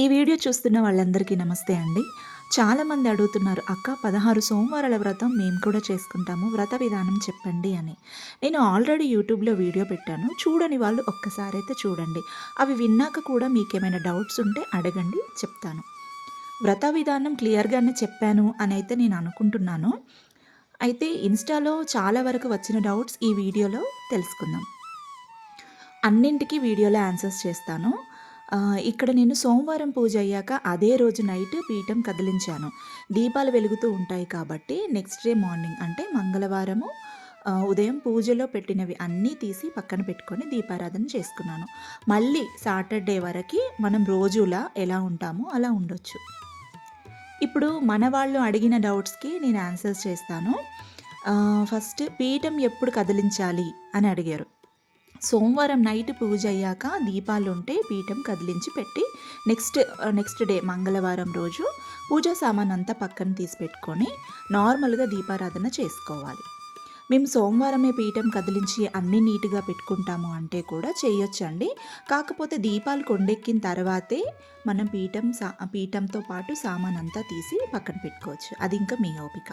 ఈ వీడియో చూస్తున్న వాళ్ళందరికీ నమస్తే అండి. చాలామంది అడుగుతున్నారు అక్క పదహారు సోమవారాల వ్రతం మేము కూడా చేసుకుంటాము వ్రత విధానం చెప్పండి అని. నేను ఆల్రెడీ యూట్యూబ్లో వీడియో పెట్టాను చూడని వాళ్ళు ఒక్కసారి అయితే చూడండి. అవి విన్నాక కూడా మీకేమైనా డౌట్స్ ఉంటే అడగండి చెప్తాను. వ్రత విధానం క్లియర్గానే చెప్పాను అని అయితే నేను అనుకుంటున్నాను. అయితే ఇన్స్టాలో చాలా వరకు వచ్చిన డౌట్స్ ఈ వీడియోలో తెలుసుకుందాం. అన్నింటికీ వీడియోలో ఆన్సర్స్ చేస్తాను. ఇక్కడ నేను సోమవారం పూజ అయ్యాక అదే రోజు నైట్ పీఠం కదిలించాను. దీపాలు వెలుగుతూ ఉంటాయి కాబట్టి నెక్స్ట్ డే మార్నింగ్ అంటే మంగళవారము ఉదయం పూజలో పెట్టినవి అన్నీ తీసి పక్కన పెట్టుకొని దీపారాధన చేసుకున్నాను. మళ్ళీ సాటర్డే వరకు మనం రోజులా ఎలా ఉంటామో అలా ఉండొచ్చు. ఇప్పుడు మన వాళ్ళు అడిగిన డౌట్స్కి నేను ఆన్సర్స్ చేస్తాను. ఫస్ట్ పీఠం ఎప్పుడు కదిలించాలి అని అడిగారు. సోమవారం నైట్ పూజ అయ్యాక దీపాలు ఉంటే పీఠం కదిలించి పెట్టి నెక్స్ట్ నెక్స్ట్ డే మంగళవారం రోజు పూజా సామాన్ అంతా పక్కన తీసి పెట్టుకొని నార్మల్గా దీపారాధన చేసుకోవాలి. మేము సోమవారమే పీఠం కదిలించి అన్ని నీట్గా పెట్టుకుంటాము అంటే కూడా చేయొచ్చండి. కాకపోతే దీపాలు కొండెక్కిన తర్వాతే మనం పీఠం సా పీఠంతో పాటు సామాన్ అంతా తీసి పక్కన పెట్టుకోవచ్చు. అది ఇంకా మీ ఓపిక.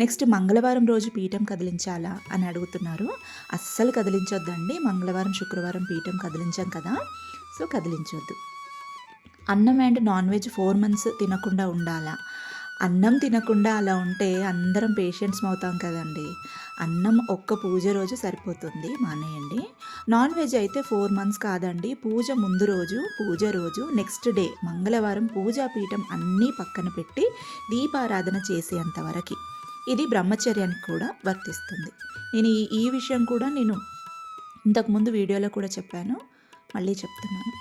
నెక్స్ట్ మంగళవారం రోజు పీఠం కదిలించాలా అని అడుగుతున్నారు. అస్సలు కదిలించొద్దండి. మంగళవారం శుక్రవారం పీఠం కదిలించాం కదా. సో కదిలించొద్దు. అన్నం and non veg four months తినకుండా ఉండాలా? అన్నం తినకుండా అలా ఉంటే అందరం పేషెంట్స్ అవుతాం కదండి. అన్నం ఒక్క పూజ రోజు సరిపోతుంది మానేయండి. నాన్ వెజ్ అయితే ఫోర్ మంత్స్ కాదండి. పూజ ముందు రోజు పూజ రోజు నెక్స్ట్ డే మంగళవారం పూజా పీఠం అన్నీ పక్కన పెట్టి దీపారాధన చేసేంత వరకు. ఇది బ్రహ్మచర్యానికి కూడా వర్తిస్తుంది. నేను ఈ ఈ విషయం కూడా నేను ఇంతకుముందు వీడియోలో కూడా చెప్పాను. మళ్ళీ చెప్తున్నాను.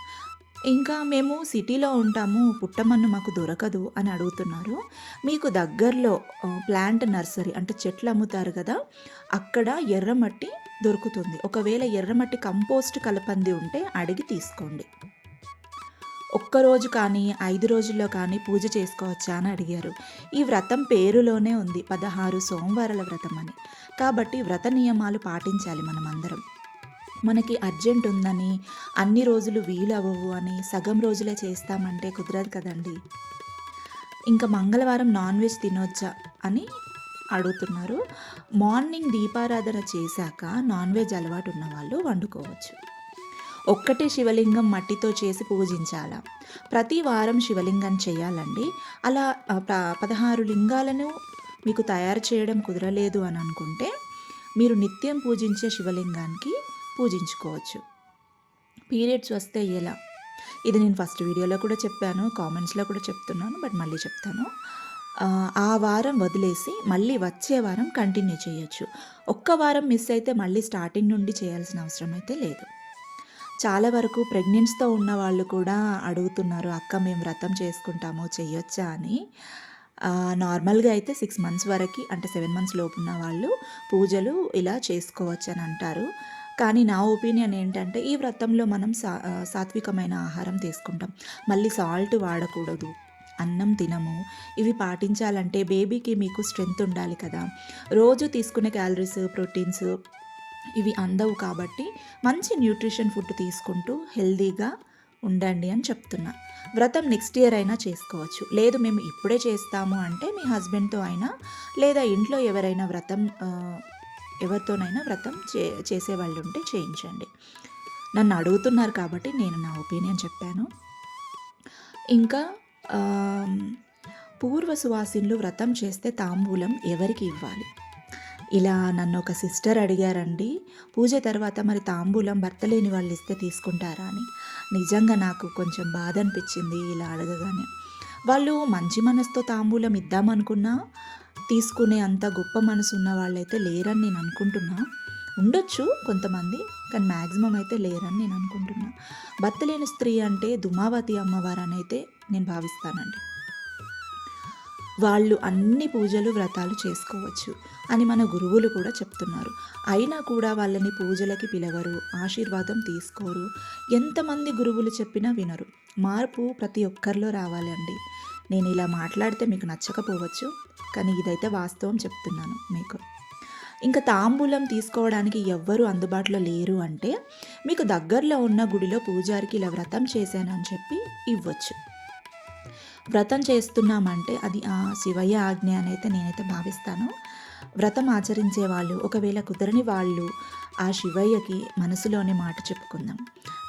ఇంకా మేము సిటీలో ఉంటాము పుట్టమన్ను మాకు దొరకదు అని అడుగుతున్నారు. మీకు దగ్గరలో ప్లాంట్ నర్సరీ అంటే చెట్లు అమ్ముతారు కదా అక్కడ ఎర్రమట్టి దొరుకుతుంది. ఒకవేళ ఎర్రమట్టి కంపోస్ట్ కలపంది ఉంటే అడిగి తీసుకోండి. ఒక్కరోజు కానీ ఐదు రోజుల్లో కానీ పూజ చేసుకోవచ్చా అని అడిగారు. ఈ వ్రతం పేరులోనే ఉంది. పదహారు సోమవారాల వ్రతం అని. కాబట్టి వ్రత నియమాలు పాటించాలి మనమందరం. మనకి అర్జెంట్ ఉందని అన్ని రోజులు వీలవ్వవు అని సగం రోజులే చేస్తామంటే కుదరదు కదండి. ఇంకా మంగళవారం నాన్ వెజ్ తినొచ్చా అని అడుగుతున్నారు. మార్నింగ్ దీపారాధన చేశాక నాన్ వెజ్ అలవాటు ఉన్న వాళ్ళు వండుకోవచ్చు. ఒక్కటే శివలింగం మట్టితో చేసి పూజించాలా. ప్రతి వారం శివలింగం చేయాలండి. అలా ప- పదహారు లింగాలను మీకు తయారు చేయడం కుదరలేదు అని అనుకుంటే మీరు నిత్యం పూజించే శివలింగానికి పూజించుకోవచ్చు. పీరియడ్స్ వస్తే ఎలా? ఇది నేను ఫస్ట్ వీడియోలో కూడా చెప్పాను కామెంట్స్లో కూడా చెప్తున్నాను బట్ మళ్ళీ చెప్తాను. ఆ, ఆ వారం వదిలేసి మళ్ళీ వచ్చే వారం కంటిన్యూ చేయొచ్చు. ఒక్క వారం మిస్ అయితే మళ్ళీ స్టార్టింగ్ నుండి చేయాల్సిన అవసరం అయితే లేదు. చాలా వరకు ప్రెగ్నెంట్స్తో ఉన్న వాళ్ళు కూడా అడుగుతున్నారు అక్క మేము వ్రతం చేసుకుంటాము చెయ్యొచ్చా? అని. నార్మల్గా అయితే సిక్స్ మంత్స్ వరకు అంటే సెవెన్ మంత్స్ లోపు ఉన్న వాళ్ళు పూజలు ఇలా చేసుకోవచ్చు అని అంటారు. కానీ నా ఒపీనియన్ ఏంటంటే ఈ వ్రతంలో మనం సా సాత్వికమైన ఆహారం తీసుకుంటాం. మళ్ళీ సాల్ట్ వాడకూడదు అన్నం తినము. ఇవి పాటించాలంటే బేబీకి మీకు స్ట్రెంగ్త్ ఉండాలి కదా. రోజు తీసుకునే క్యాలరీస్ ప్రోటీన్స్ ఇవి అందవు కాబట్టి మంచి న్యూట్రిషన్ ఫుడ్ తీసుకుంటూ హెల్దీగా ఉండండి అని చెప్తున్నా. వ్రతం నెక్స్ట్ ఇయర్ అయినా చేసుకోవచ్చు. లేదు మేము ఇప్పుడే చేస్తాము అంటే మీ హస్బెండ్తో అయినా లేదా ఇంట్లో ఎవరైనా వ్రతం ఎవరితోనైనా వ్రతం చే చేసేవాళ్ళు ఉంటే చేయించండి. నన్ను అడుగుతున్నారు కాబట్టి నేను నా ఒపీనియన్ చెప్పాను. ఇంకా పూర్వ సువాసిన్లు వ్రతం చేస్తే తాంబూలం ఎవరికి ఇవ్వాలి? ఇలా నన్ను ఒక సిస్టర్ అడిగారండి. పూజ తర్వాత మరి తాంబూలం భర్త లేని వాళ్ళు ఇస్తే తీసుకుంటారా అని. నిజంగా నాకు కొంచెం బాధ అనిపించింది ఇలా అడగగానే. వాళ్ళు మంచి మనసుతో తాంబూలం ఇద్దామనుకున్నా తీసుకునే అంత గొప్ప మనసు ఉన్న వాళ్ళైతే లేరని నేను అనుకుంటున్నా. ఉండొచ్చు కొంతమంది కానీ మ్యాక్సిమం అయితే లేరని నేను అనుకుంటున్నా. భర్త లేని స్త్రీ అంటే దుమావతి అమ్మవారు అని అయితే నేను భావిస్తానండి. వాళ్ళు అన్ని పూజలు వ్రతాలు చేసుకోవచ్చు అని మన గురువులు కూడా చెప్తున్నారు. అయినా కూడా వాళ్ళని పూజలకి పిలవరు ఆశీర్వాదం తీసుకోరు. ఎంతమంది గురువులు చెప్పినా వినరు. మార్పు ప్రతి ఒక్కరిలో రావాలండి. నేను ఇలా మాట్లాడితే మీకు నచ్చకపోవచ్చు కానీ ఇదైతే వాస్తవం చెప్తున్నాను మీకు. ఇంకా తాంబూలం తీసుకోవడానికి ఎవ్వరూ అందుబాటులో లేరు అంటే మీకు దగ్గరలో ఉన్న గుడిలో పూజారికి ఇలా వ్రతం చేశానని చెప్పి ఇవ్వచ్చు. వ్రతం చేస్తున్నామంటే అది ఆ శివయ్య ఆజ్ఞ అనైతే నేనైతే భావిస్తాను. వ్రతం ఆచరించే వాళ్ళు ఒకవేళ కుదరని వాళ్ళు ఆ శివయ్యకి మనసులోనే మాట చెప్పుకుందాం.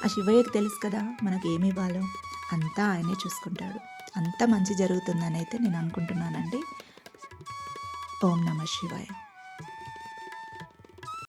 ఆ శివయ్యకి తెలుసు కదా మనకు ఏమి ఇవ్వాలో? అంతా ఆయనే చూసుకుంటాడు. అంత మంచి జరుగుతుందని అయితే నేను అనుకుంటున్నానండి. ఓం నమ శివాయ.